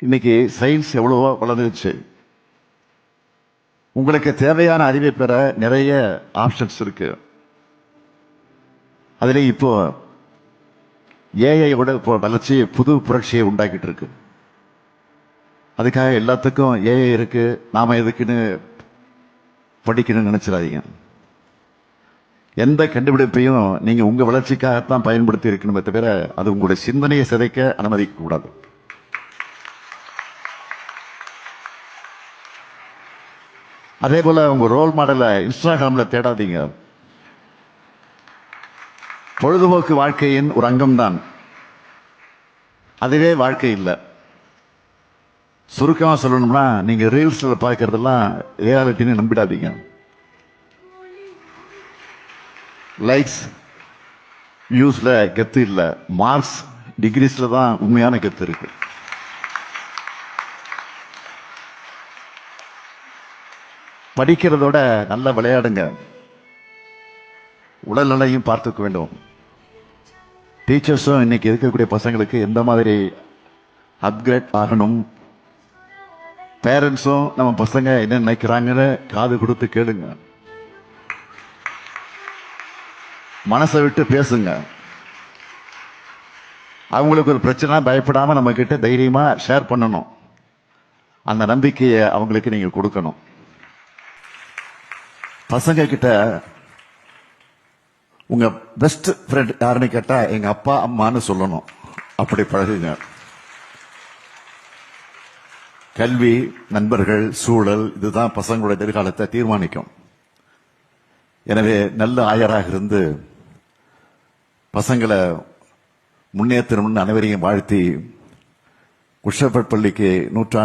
இன்னைக்கு சயின்ஸ் எவ்வளவோ வளர்ந்துருச்சு. உங்களுக்கு தேவையான அறிவை பெற நிறைய ஆப்ஷன்ஸ் இருக்கு. அதுல இப்போ ஏஐயோட இப்போ வளர்ச்சி புது புரட்சியை உண்டாக்கிட்டு இருக்கு அதுக்காக எல்லாத்துக்கும் ஏஐ இருக்கு. நாம எதுக்குன்னு படிக்கணும்னு நினைச்சிடாதீங்க. எந்த கண்டுபிடிப்பையும் நீங்க உங்க வளர்ச்சிக்காகத்தான் பயன்படுத்தி இருக்கணுமே தவிர அது உங்களுடைய சிந்தனையை சிதைக்க அனுமதிக்க அதே போல் உங்கள் ரோல் மாடலை இன்ஸ்டாகிராமில் தேடாதீங்க. பொழுதுபோக்கு வாழ்க்கையின் ஒரு அங்கம்தான். அதுவே வாழ்க்கை இல்லை. சுருக்கமாக சொல்லணும்னா நீங்கள் ரீல்ஸில் பார்க்கறதெல்லாம் ரியாலிட்டின்னு நம்பிடாதீங்க. லைக்ஸ் வியூஸில் கெத்து இல்லை. மார்க்ஸ் டிகிரிஸில் தான் உண்மையான கெத்து இருக்குது படிக்கிறதோட நல்லா விளையாடுங்க. உடல்நலையும் பார்த்துக்க வேண்டும். டீச்சர்ஸும் இன்னைக்கு இருக்கக்கூடிய பசங்களுக்கு எந்த மாதிரி அப்கிரேட் ஆகணும்? பேரண்ட்ஸும் நம்ம பசங்க என்ன நினைக்கிறாங்கன்னு காது கொடுத்து கேளுங்க. மனசை விட்டு பேசுங்க. அவங்களுக்கு ஒரு பிரச்சனை பயப்படாமல் நம்ம கிட்ட ஷேர் பண்ணணும். அந்த நம்பிக்கையை அவங்களுக்கு நீங்கள் கொடுக்கணும். பசங்க கிட்ட உங்க பெஸ்ட் ஃப்ரெண்ட் யாருன்னு கேட்டா எங்க அப்பா அம்மான்னு சொல்லணும். அப்படி பழகுங்க. கல்வி நண்பர்கள் சூழல் இதுதான் பசங்களோட எதிர்காலத்தை தீர்மானிக்கும். எனவே நல்ல ஆயராக இருந்து பசங்களை முன்னேற்றணும்னு அனைவரையும் வாழ்த்தி குஷப்பட் பள்ளிக்கு நூற்றாண்டு